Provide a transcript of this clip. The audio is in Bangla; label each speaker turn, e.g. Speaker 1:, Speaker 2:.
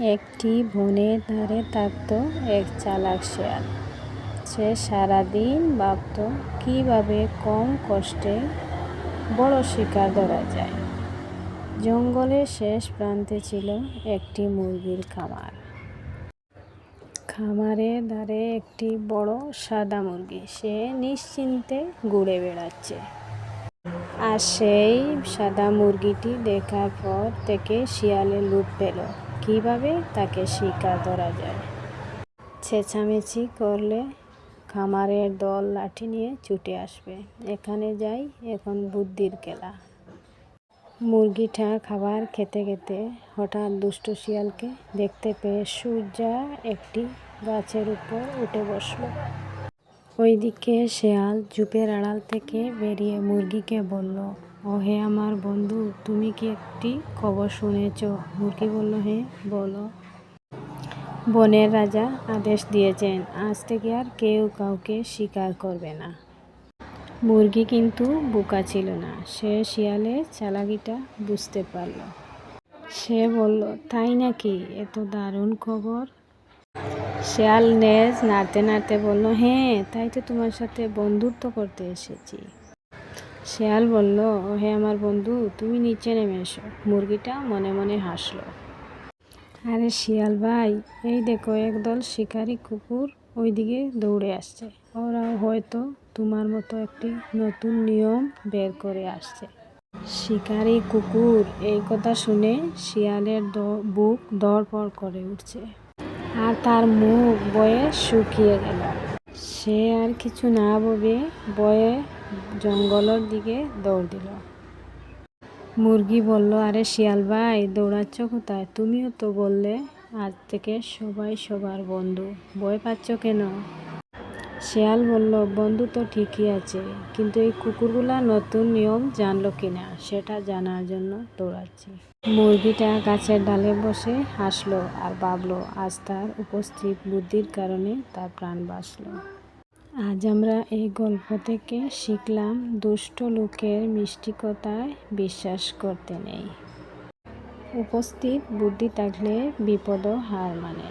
Speaker 1: একটি বনের ধারে থাকত এক চালাক শেয়াল। সে সারাদিন ভাবত, কীভাবে কম কষ্টে বড় শিকার ধরা যায়? জঙ্গলের শেষ প্রান্তে ছিল একটি মুরগির খামার। খামারের ধারে একটি বড় সাদা মুরগি। সে নিশ্চিন্তে ঘুরে বেড়াচ্ছে। আর সেই সাদা মুরগিটি দেখার পর থেকে শিয়ালে লুপ পেল। কীভাবে তাকে শিকার ধরা যায়? চেঁচামেচি করলে খামারের দল লাঠি নিয়ে ছুটে আসবে। এখানে যাই, এখন বুদ্ধির খেলা। মুরগিটা খাবার খেতে খেতে হঠাৎ দুষ্ট শিয়ালকে দেখতে পেয়ে সূর্যা একটি গাছের উপর উঠে বসল। ওইদিকে শেয়াল ঝোপের আড়াল থেকে বেরিয়ে মুরগিকে বলল ও হে আমার বন্ধু, তুমি কি একটি খবর শুনেছ? মুরগি বলল হ্যাঁ বলো। বনের রাজা আদেশ দিয়েছেন, আজ থেকে আর কেউ কাউকে শিকার করবে না। মুরগি কিন্তু বোকা ছিল না, সে শিয়ালের চালাকিটা বুঝতে পারল। সে বলল, তাই নাকি? এত দারুণ খবর। শেয়াল নেজ নাড়তে নাড়তে বলল হ্যাঁ তাই তো তোমার সাথে বন্ধুত্ব করতে এসেছি। শেয়াল বলল হে আমার বন্ধু, তুমি নিচে নেমে এসো। মুরগিটা মনে মনে হাসলো। আরে শিয়াল ভাই, এই দেখো একদল শিকারী কুকুর ওইদিকে দৌড়ে আসছে। ওরা হয়তো তোমার মতো একটি নতুন নিয়ম বের করে আসছে। শিকারী কুকুর, এই কথা শুনে শিয়ালের বুক দরপড় করে উঠছে। আর তার মুখ বয়ে শুকিয়ে গেল। সে আর কিছু না ভেবে বয়ে জঙ্গলের দিকে দৌড় দিল। মুরগি বলল, আরে শিয়াল ভাই, দৌড়াচ্ছ কোথায়? তুমিও তো বললে, আজ থেকে সবাই সবার বন্ধু। ভয় পাচ্ছ কেন? শিয়াল বলল, বন্ধু তো ঠিকই আছে, কিন্তু এই কুকুরগুলা নতুন নিয়ম জানলো কিনা, সেটা জানার জন্য দৌড়াচ্ছি। মুরগিটা গাছের ডালে বসে হাসলো আর ভাবলো, আজ তার উপস্থিত বুদ্ধির কারণে তার প্রাণ বাঁচলো। আজ আমরা এই গল্প থেকে শিখলাম, দুষ্ট লোকের মিষ্টি কথায় বিশ্বাস করতে নেই। উপস্থিত বুদ্ধি থাকলে বিপদও হার মানে।